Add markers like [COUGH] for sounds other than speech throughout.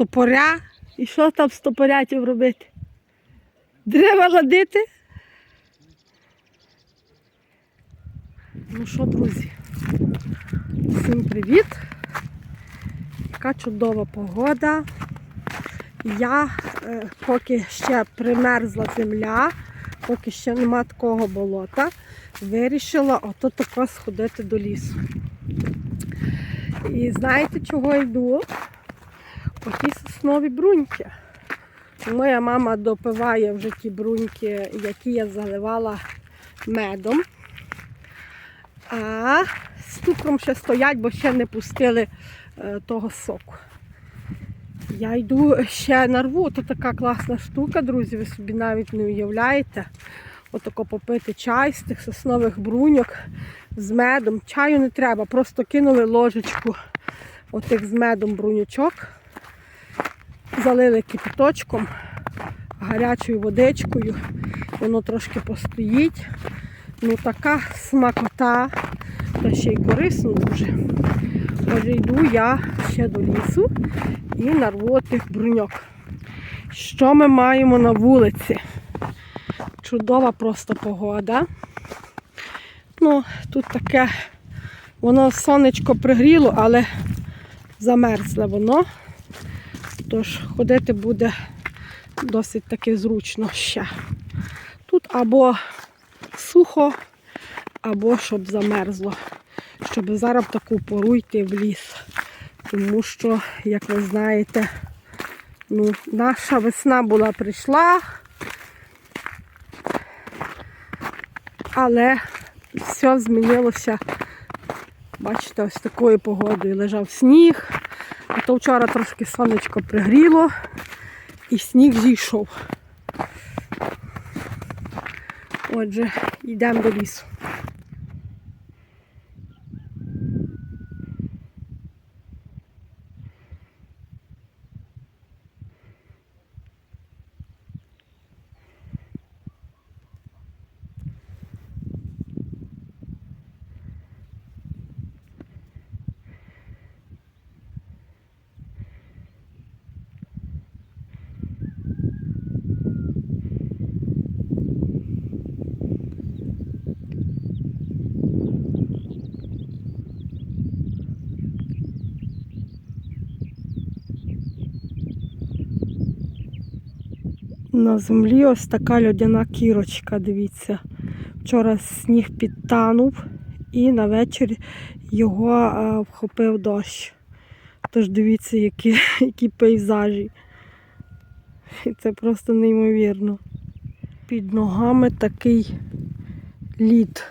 стопоря. І що там стопорятів робити? Дерева ладити? Ну що, друзі, всім привіт! Яка чудова погода. Я, е, поки ще примерзла земля, поки ще нема такого болота, вирішила ото тако сходити до лісу. І знаєте, чого йду? По ті соснові бруньки. Моя мама допиває вже ті бруньки, які я заливала медом. А з цукром ще стоять, бо ще не пустили е, того соку. Я йду ще нарву. Тут така класна штука, друзі, ви собі навіть не уявляєте. Отако попити чай з тих соснових бруньок з медом. Чаю не треба, просто кинули ложечку отих з медом брунючок, залили кипяточком, гарячою водичкою, воно трошки постоїть. Ну така смакота, та ще й корисно дуже. Отже, йду я ще до лісу і нарву тих бруньок. Що ми маємо на вулиці? Чудова просто погода. Ну, тут таке, воно сонечко пригріло, але замерзле воно. Тож ходити буде досить таки зручно ще. Тут або сухо, або щоб замерзло, щоб зараз таку пору йти в ліс. Тому що, як ви знаєте, ну, наша весна була прийшла, але все змінилося. Бачите, ось такою погодою лежав сніг, то вчора трошки сонечко пригріло і сніг зійшов. Отже, йдемо до лісу. На землі ось така льодяна кірочка, дивіться. Вчора сніг підтанув і на вечір його а, вхопив дощ. Тож дивіться, які, [LAUGHS] які пейзажі. І Це просто неймовірно. Під ногами такий лід.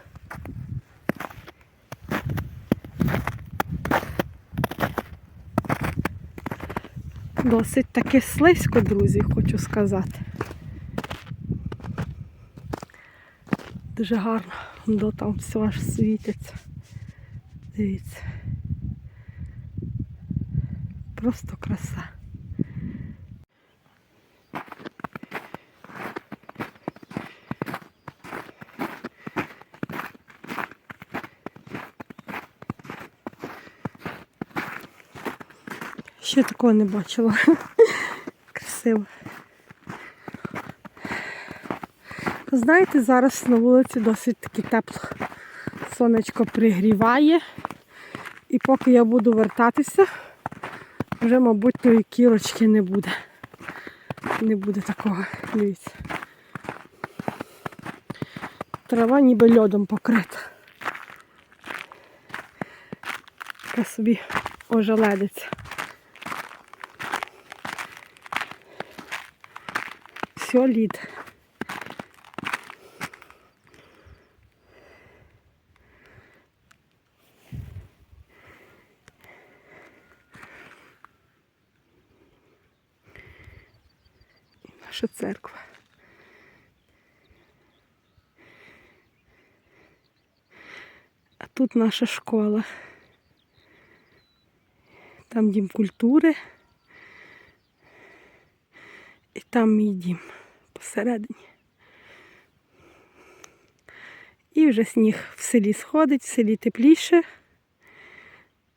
Досить таки слизько, друзі, хочу сказати. Дуже гарно, до там все аж світиться. Дивіться. Просто краса. Ще такого не бачила. [LAUGHS] Красиво. Знаєте, зараз на вулиці досить таки тепло. Сонечко пригріває. І поки я буду вертатися, вже, мабуть, тої кірочки не буде. Не буде такого, дивіться. Трава ніби льодом покрита. Така собі ожеледиться. Все лід. Наша церква. А тут наша школа. Там дім культури. І там мій дім посередині. І вже сніг в селі сходить, в селі тепліше,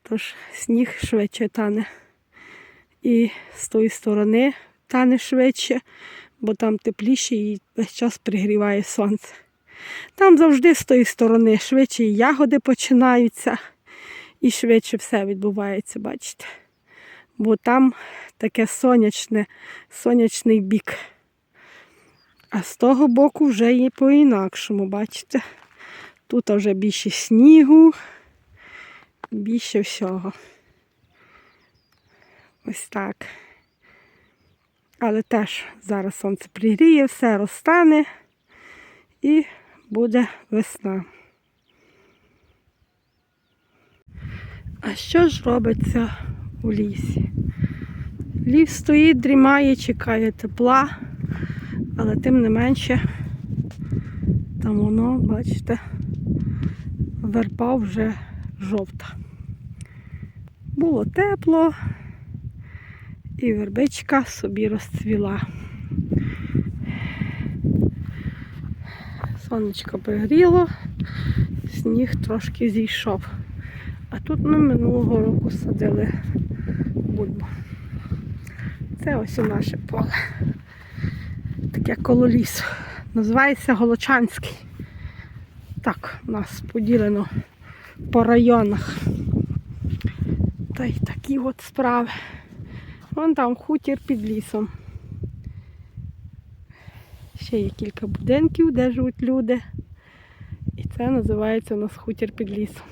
тож сніг швидше тане. І з тої сторони тане швидше, бо там тепліше і весь час пригріває сонце. Там завжди з тої сторони швидше і ягоди починаються, і швидше все відбувається, бачите. Бо там таке сонячне, сонячний бік. А з того боку вже є по-інакшому, бачите? Тут вже більше снігу, більше всього. Ось так. Але теж зараз сонце пригріє, все розтане і буде весна. А що ж робиться у лісі? Ліс стоїть, дрімає, чекає тепла, але тим не менше, там воно, бачите, верба вже жовта. Було тепло, і вербичка собі розцвіла. Сонечко пригріло, сніг трошки зійшов. А тут ми минулого року садили бульбу. Це ось і наше поле. Таке коло лісу. Називається Голочанський. Так, у нас поділено по районах. Та й такі от справи. Вон там хутір під лісом. Ще є кілька будинків, де живуть люди. І це називається у нас хутір під лісом.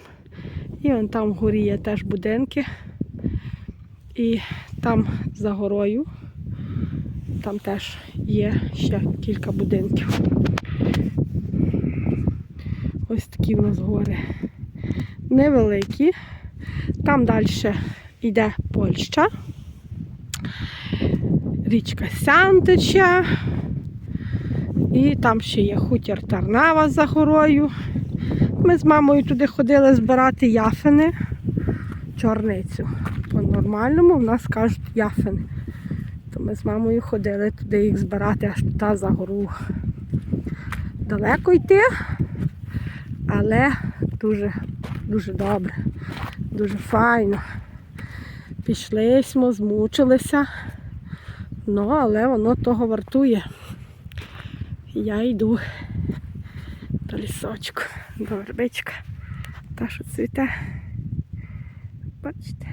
І вон там вгорі є теж будинки. І там за горою, там теж є ще кілька будинків. Ось такі в нас гори. Невеликі. Там далі йде Польща. Річка Сянтича. І там ще є хутір Тарнава за горою. Ми з мамою туди ходили збирати яфини, чорницю. По-нормальному в нас кажуть яфини. То ми з мамою ходили туди їх збирати аж туди за гору. Далеко йти, але дуже, дуже добре, дуже файно. Пішли, змучилися. Ну, але воно того вартує. Я йду до лісочку, до вербичка. Та, що цвіте. Бачите?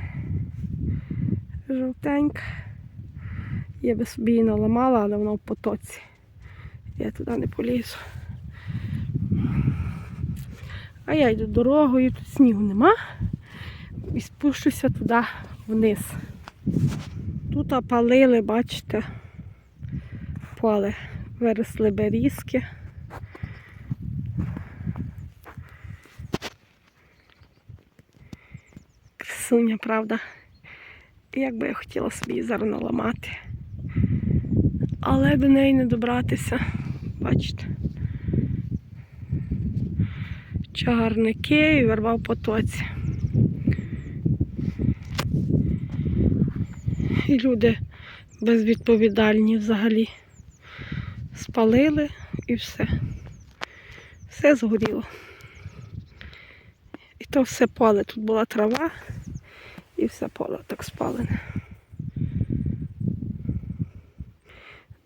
Жовтенька. Я би собі її наламала, але воно в потоці. Я туди не полізу. А я йду дорогою, тут снігу нема. І спущуся туди вниз. Тут опалили, бачите, поле. Виросли берізки. Красуня, правда. Як би я хотіла собі зараз наламати. Але до неї не добратися. Бачите. Чагарники і верба в потоці. І люди безвідповідальні взагалі. Спалили і все. Все згоріло. І то все поле. Тут була трава і все поле так спалене.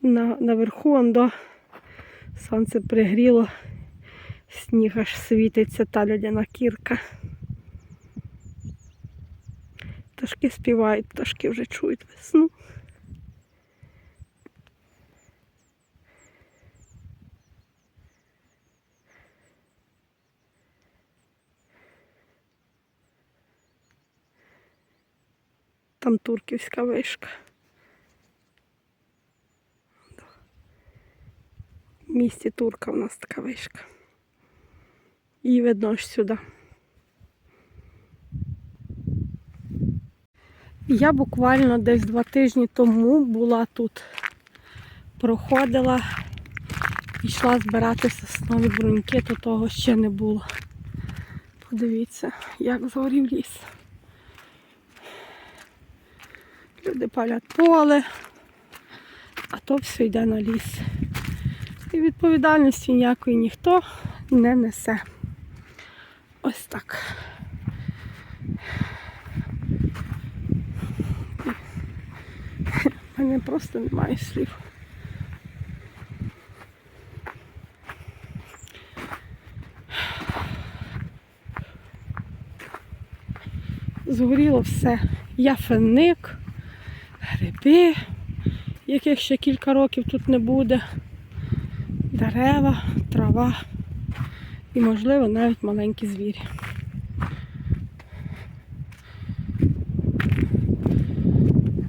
На, наверху он до сонце пригріло, сніг аж світиться та людяна кірка. Пташки співають, пташки вже чують весну. Там турківська вишка. В місті турка у нас така вишка. Її видно аж сюди. Я буквально десь два тижні тому була тут, проходила, йшла збирати соснові бруньки, то того ще не було. Подивіться, як згорів ліс. Люди палять поле, а то все йде на ліс. І відповідальності ніякої ніхто не несе. Ось так. У мене просто немає слів. Згоріло все. Яфеник, гриби, яких ще кілька років тут не буде, дерева, трава і, можливо, навіть маленькі звірі.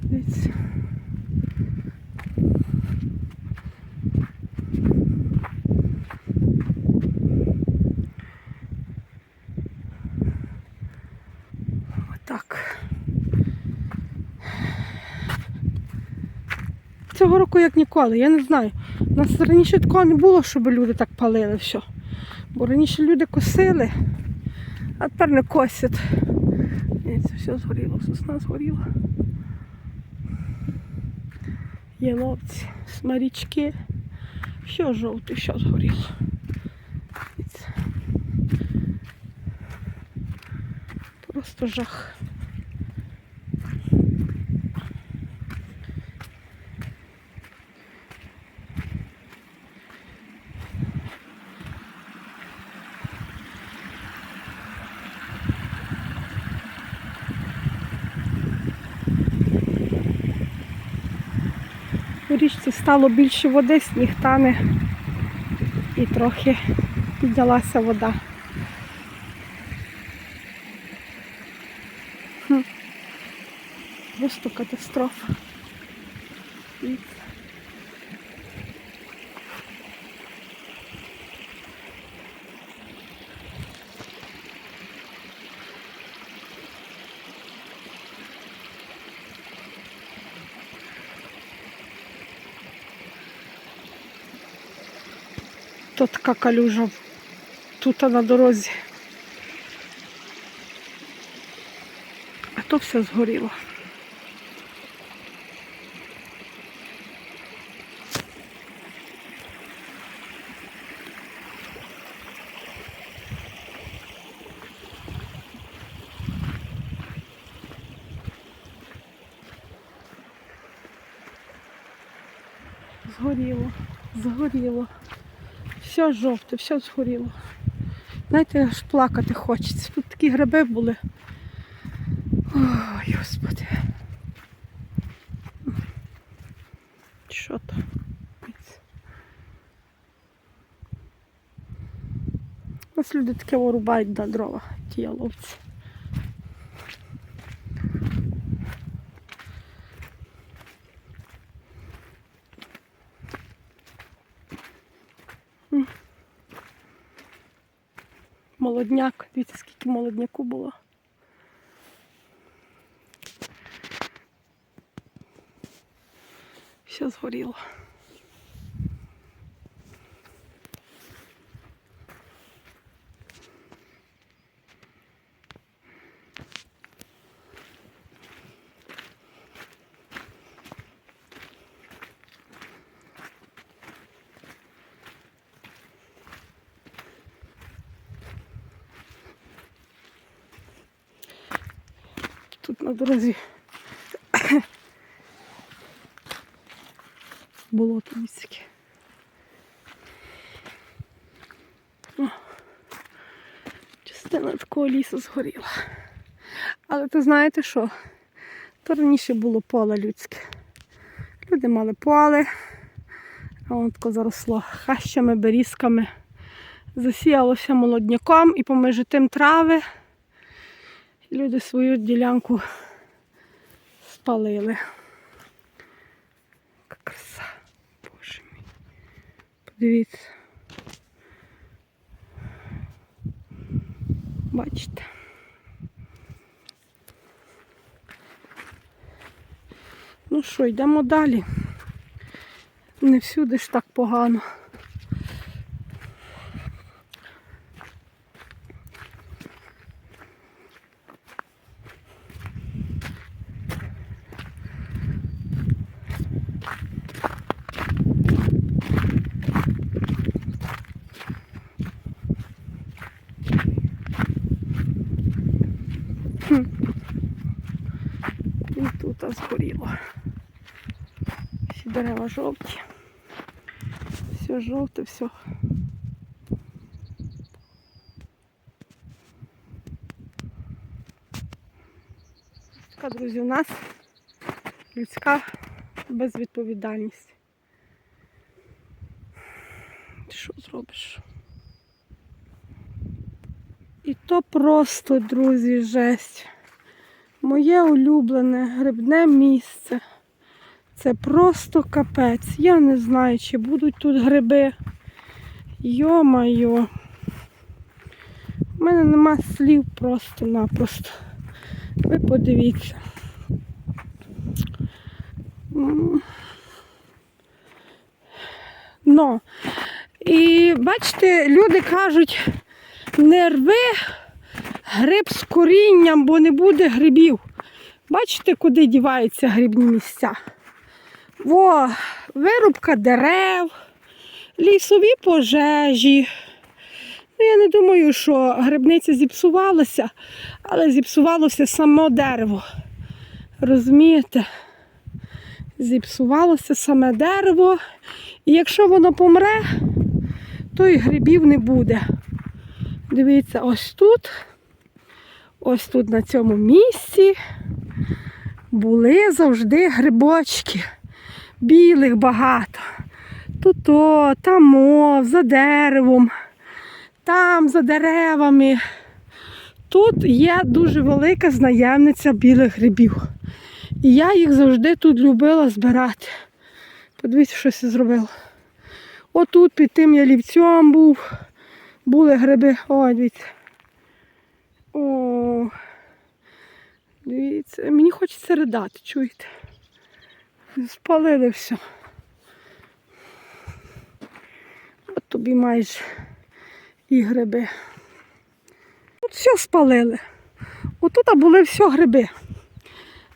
Дивіться. Отак. Цього року як ніколи, я не знаю. У нас раніше такого не було, щоб люди так палили все. Бо раніше люди косили, а тепер не косять. І це все згоріло, сосна згоріла. Яловці, смарічки. Все жовте, все згоріло. Просто жах. Річці стало більше води, сніг тане і трохи піднялася вода. Хм. Просто катастрофа. То така калюжа тут на дорозі. А то все згоріло. Згоріло, згоріло. Все жовте, все згоріло. Знаєте, аж плакати хочеться. Тут такі гриби були. Ой, господи. Що то? У нас люди таке вирубають на дрова, ті яловці. Молодняк. Дивіться, скільки молодняку було. Все згоріло. Тут на дорозі болото місяке. Частина такого лісу згоріла. Але то знаєте що? То раніше було поле людське. Люди мали поле, а воно тако заросло хащами, берізками. Засіялося молодняком і поміж тим трави. Люди свою ділянку спалили. Яка краса, боже мій. Подивіться. Бачите. Ну що, йдемо далі. Не всюди ж так погано. І тут згоріло. Всі дерева жовті. Все жовте, все. Така, друзі, у нас людська безвідповідальність. Ти що зробиш? І то просто, друзі, жесть. Моє улюблене грибне місце. Це просто капець. Я не знаю, чи будуть тут гриби. Йо-майо. У мене нема слів просто-напросто. Ви подивіться. Ну, і бачите, люди кажуть, не рви гриб з корінням, бо не буде грибів. Бачите, куди діваються грибні місця? Во, вирубка дерев, лісові пожежі. Ну, я не думаю, що грибниця зіпсувалася, але зіпсувалося само дерево. Розумієте? Зіпсувалося саме дерево. І якщо воно помре, то і грибів не буде. Дивіться, ось тут, ось тут на цьому місці були завжди грибочки. Білих багато. Тут, о, там, о, за деревом, там за деревами. Тут є дуже велика знаємниця білих грибів. І я їх завжди тут любила збирати. Подивіться, що я зробила. Отут під тим ялівцем був. Були гриби. О, дивіться. О, дивіться. Мені хочеться ридати, чуєте? Спалили все. От тобі майже і гриби. Тут все спалили. Отут були все гриби.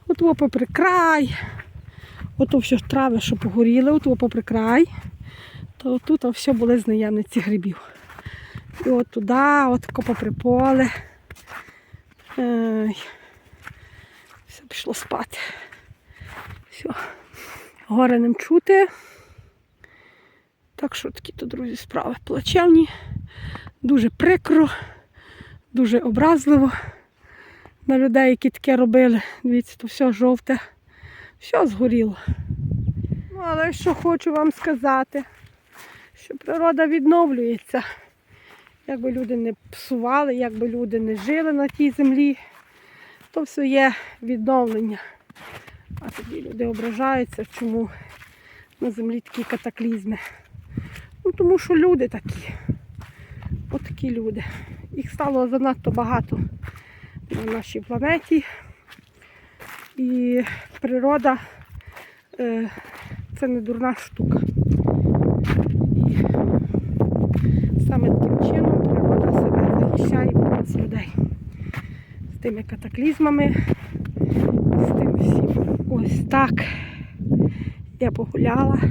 От во попри край. Ото все трави, що погоріли, от во попри край. То тут все були знаємниці грибів. І от туди, от попри поле. Ей. Все пішло спати. Все. Горе ним чути. Так що такі то, друзі, справи плачевні. Дуже прикро, дуже образливо на людей, які таке робили. Дивіться, то все жовте, все згоріло. Ну, але що хочу вам сказати, що природа відновлюється. Якби люди не псували, якби люди не жили на тій землі, то все є відновлення. А тоді люди ображаються, чому на землі такі катаклізми. Ну, тому що люди такі. Отакі люди. Їх стало занадто багато на нашій планеті. І природа е, це не дурна штука. І саме таким чином природа себе захищає від нас людей. З тими катаклізмами, з тим всім. Ось так. Я погуляла.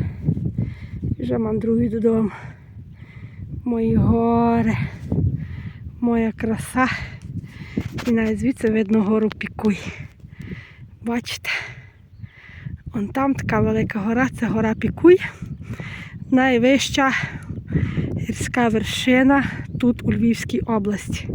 Вже мандрую додому. Мої гори, моя краса. І навіть звідси видно гору Пікуй. Бачите? Вон там така велика гора, це гора Пікуй. Найвища гірська вершина тут у Львівській області.